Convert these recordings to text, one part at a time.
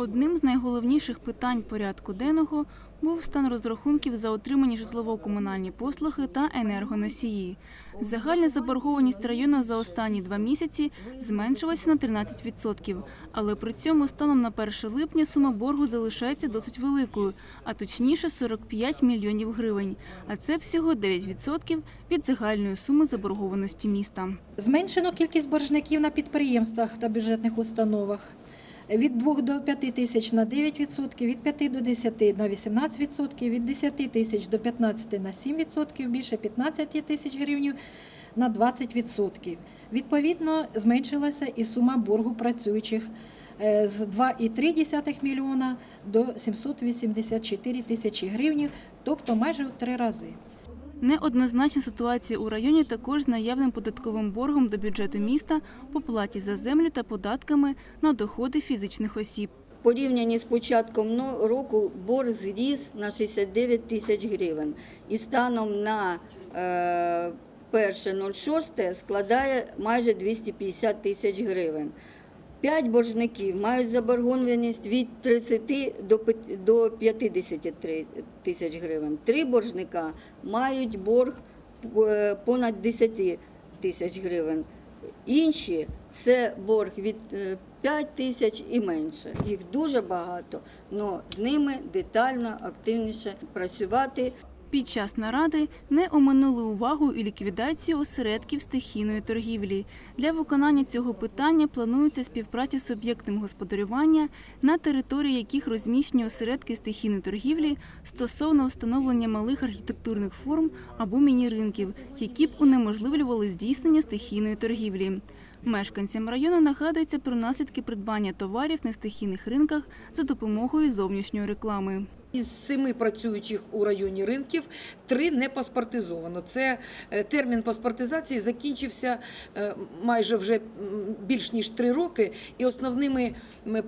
Одним з найголовніших питань порядку денного був стан розрахунків за отримані житлово-комунальні послуги та енергоносії. Загальна заборгованість району за останні два місяці зменшилася на 13%, але при цьому станом на 1 липня сума боргу залишається досить великою, а точніше 45 мільйонів гривень. А це всього 9% від загальної суми заборгованості міста. Зменшено кількість боржників на підприємствах та бюджетних установах. Від 2 до 5 тисяч на 9%, від 5 до 10 на 18%, від 10 тисяч до 15 на 7%, більше 15 тисяч гривень на 20%. Відповідно, зменшилася і сума боргу працюючих е, з 2,3 мільйона до 784 тисячі гривень, тобто майже в три рази. Неоднозначна ситуація у районі також з наявним податковим боргом до бюджету міста по платі за землю та податками на доходи фізичних осіб. Порівняні з початком року борг зріс на 69 тисяч гривень і станом на е, 1.06 складає майже 250 тисяч гривень. П'ять боржників мають заборгованість від 30 до пи- до 53 тисяч гривень. Три боржника мають борг е, понад 10 тисяч гривень. Інші це борг від 5 тисяч і менше. Їх дуже багато, але з ними детально, активніше працювати. Під час наради не оминули увагу і ліквідацію осередків стихійної торгівлі. Для виконання цього питання планується співпраця з об'єктом господарювання, на території яких розміщені осередки стихійної торгівлі стосовно встановлення малих архітектурних форм або міні-ринків, які б унеможливлювали здійснення стихійної торгівлі. Мешканцям району нагадується про наслідки придбання товарів на стихійних ринках за допомогою зовнішньої реклами. Із семи працюючих у районі ринків три не паспортизовано. Це е, термін паспортизації закінчився е, майже вже більш ніж три роки. І основними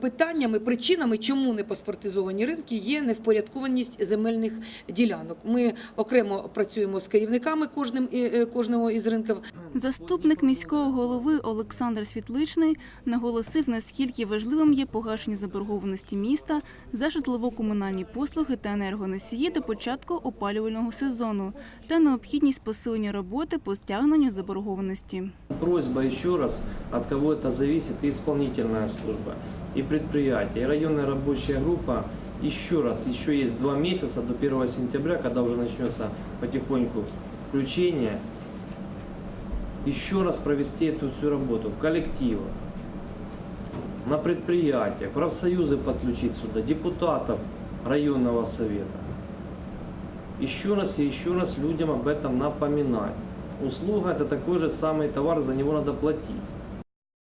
питаннями, причинами, чому не паспортизовані ринки, є невпорядкованість земельних ділянок. Ми окремо працюємо з керівниками кожним е, кожного із ринків. Заступник міського голови Олександр Світличний наголосив, наскільки важливим є погашення заборгованості міста за житлово-комунальні послуги та енергоносії до початку опалювального сезону та необхідність посилення роботи по стягненню заборгованості. Просьба еще раз, от кого это зависит, и исполнительная служба, и предприятие, и районная рабочая группа. Еще раз, еще есть два месяца до 1 сентября, когда уже начнется потихоньку включение. Еще раз провести эту всю работу в коллективах, на предприятиях, профсоюзы подключить сюда, депутатов районного совета. Еще раз и еще раз людям об этом напоминать. Услуга это такой же самый товар, за него надо платить.